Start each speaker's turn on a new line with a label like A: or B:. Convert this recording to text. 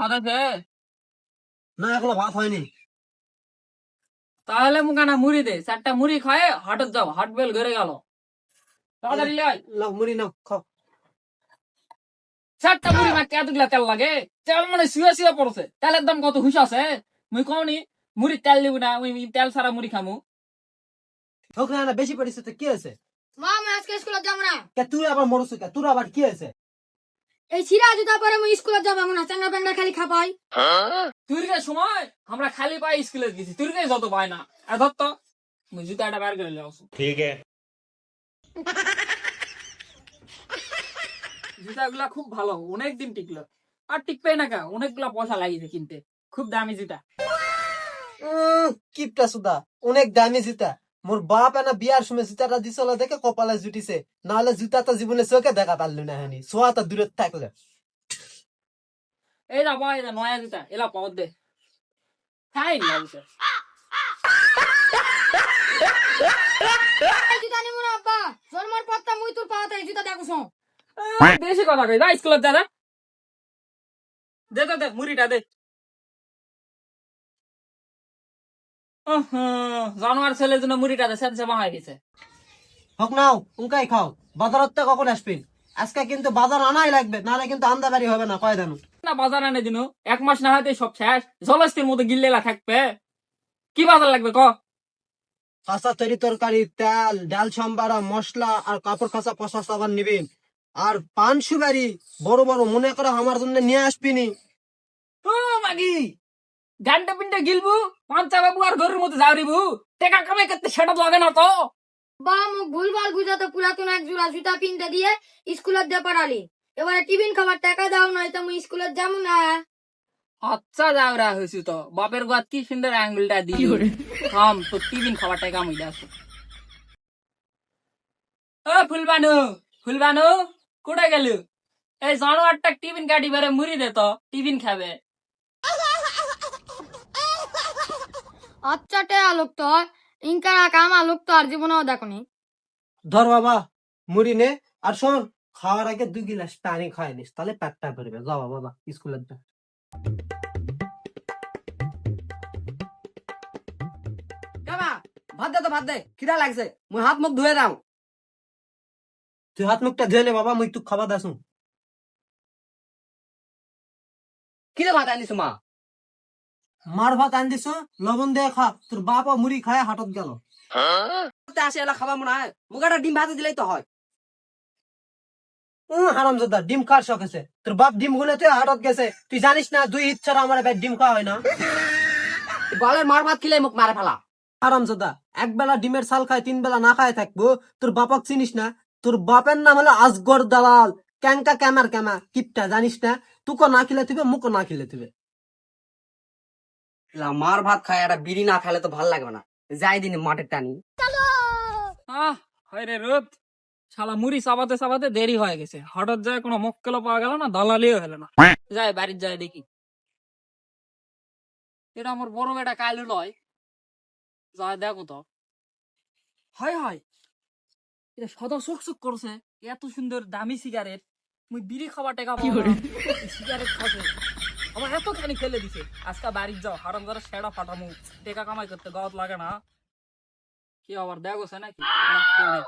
A: ভাত আছে?
B: না এগুলো ভাত হয়নি।
A: তাহলে মুখানা মুড়ি দে চারটা মুড়ি খায় হাটত যাও হাট বেল ঘরে গেল। তাড়াতাড়ি লাই।
B: লাও মুড়ি নাও খাও।
A: চারটা মুড়ি মাকে এতগুলা তেল লাগে তেল মানে শুয়ে শুয়ে পড়ছে। তেলের দাম কত হুশ আছে? মুই কওনি মুড়ি তেল দিব না মুই তেল ছাড়া মুড়ি খামু।
B: হোক না না বেশি পড়িছে তো কি আছে
C: মা আমি আজকে স্কুলে যাব না।
B: কে তুই আবার মরছ কে? তোর আবার কি আছে
C: এই ছিড়া জুতা পরে মুই স্কুলে যাব না চ্যাংড়া ব্যাঙ্গা খালি খাপাই
A: তুরকে সময় আমরা খালি পাই স্কুলে গেছি তুরকে যত পাই না। আর ধর তো মুই জুতাটা বের করে যাও
D: ঠিক আছে।
A: জুতাগুলা খুব ভালো অনেক দিন টিকলো। আর টিকবে না কা অনেকগুলা পয়সা লাগিয়েছে কিনতে। খুব দামি জুতা।
B: কিপটা সুদা অনেক দামি জুতা। মোর বাপ এনা বিয়ার সময় জুতাটা দিছিল দেখে কপালে জুটিছে নাহলে জুতাটা জীবনে চোখে দেখা পারলু না হানি সোয়াটা দূরে থাকলে।
A: এই যা পাই নয়া জুতা এলা পাওয়ার দে। খাই
C: এই জুতা নিমু না আব্বা জন্মের পরটা মুই তোর পাওয়াতে জুতা দেখো
A: বেশি কথা কই যা স্কুলে যা যা। দে দে দে মুড়িটা দে। জানোয়ার ছেলের জন্য মুড়িটা দে সেন্সে বাঙাই গেছে
B: হোক নাও উনকাই খাও। বাজারত তো কখন আসবেন আজকে কিন্তু বাজার আনাই লাগবে নাহলে কিন্তু আন্দাবাড়ি হবে না কয় জানো?
A: না বাজার আনে দিন। এক মাস না হাতে সব শেষ। জলস্তির মতো গিল্লেলা থাকবে। কি বাজার লাগবে ক?
B: কাঁচা তরি তরকারি তেল ডাল সম্বারা মশলা আর কাপড় কাঁচা পচা সাবান নিবেন আর পান সুপারি বড় বড় মনে করে আমার জন্য নিয়ে আসবিনি।
A: ও মাগি! গান্ডা পিন্ডা গিলবু পাঞ্চা বাবু আর গরুর মতো যাওরিবু টেকা কামাই করতে সেটা লাগে না তো।
C: বা মুখ ভুলভাল বুঝাতে পুরাতন এক জোড়া জুতা পিনতে দিয়ে স্কুলে দিয়ে পড়ালি। এবারে টিফিন খাবার টাকা দাও নয় তো মুই স্কুলে যাব না।
A: আচ্ছা যাওরা হয়েছি তো। বাপের গাত কি সুন্দর আঙ্গুলটা দিল। থাম তো টিফিন খাবার টাকা আমি আসো ও ফুলবানু ফুলবানু কোথায় গেল? এই জানোয়ারটা টিফিন কাটি বেড়ে মুড়ি দে তো টিফিন খাবে।
C: আচ্ছা টে আলোক তো ইনকা কাম আলোক তো আর জীবনেও দেখনি।
B: ধর বাবা মুড়ি নে আর শোন খাওয়ার আগে দুই গিলাস পানি খাই নিস তাহলে পেটটা ভরবে। যাও বাবা যা
E: কামা ভাত দে তো ভাত দে খিদা লাগছে মুই হাত মুখ ধুয়ে যাও
B: তুই হাত মুখটা ধুয়ে নে বাবা মুই তুই খাবার দাসু
E: কিরে ভাত আনিস মা?
B: মার ভাত আন দিছ লবণ দিয়ে খা। তোর বাবা মুড়ি খায় হাটত গেল।
E: আসে এলা খাবা মনে হয় একটা ডিম ভাতে দিলেই তো হয়।
B: হারাম দাদা ডিম খাওয়ার শখ আছে? তোর বাপ ডিম গুলে তুই হাটত গেছে। তুই জানিস না দুই ঈদ ছাড়া আমার এবার ডিম খাওয়া হয় না?
E: বালের মার ভাত খেলে মুখ মারে ফেলা।
B: হারাম দাদা এক বেলা ডিমের সাল খায় তিন বেলা না খায় থাকব তোর বাপক চিনিস না? তোর বাপের নাম হলো আসগর দালাল। ক্যাঙ্কা ক্যামার ক্যামা কিপটা জানিস না? তুকো না খেলে তুবে মুখো না খেলে তুবে
E: মার ভাত খায় একটা বিড়ি না খেলে তো ভালো লাগবে না। যাই দিন মাঠের টানি।
A: আহ হয় রে রোদ। শালা মুড়ি চাবাতে চাবাতে দেরি হয়ে গেছে। হঠাৎ যায় কোনো মক্কেলও পাওয়া গেল না দালালিও হলো না। যাই বাড়ির যায় দেখি। এটা আমার বড় বেটা কালু লয়। যা দেখো তো। হয় হয়। এটা সদা সুখ সুখ করছে। এত সুন্দর দামি সিগারেট মুই বিড়ি খাবার টাকা সিগারেট খাবে আমার এত খানি ফেলে দিছে। আজকে বাড়ির যাও, হারাম ধরে সেটা ফাটামু। টেকা কামাই করতে গাওয়াত লাগে না। কি আবার দেখছে নাকি? না।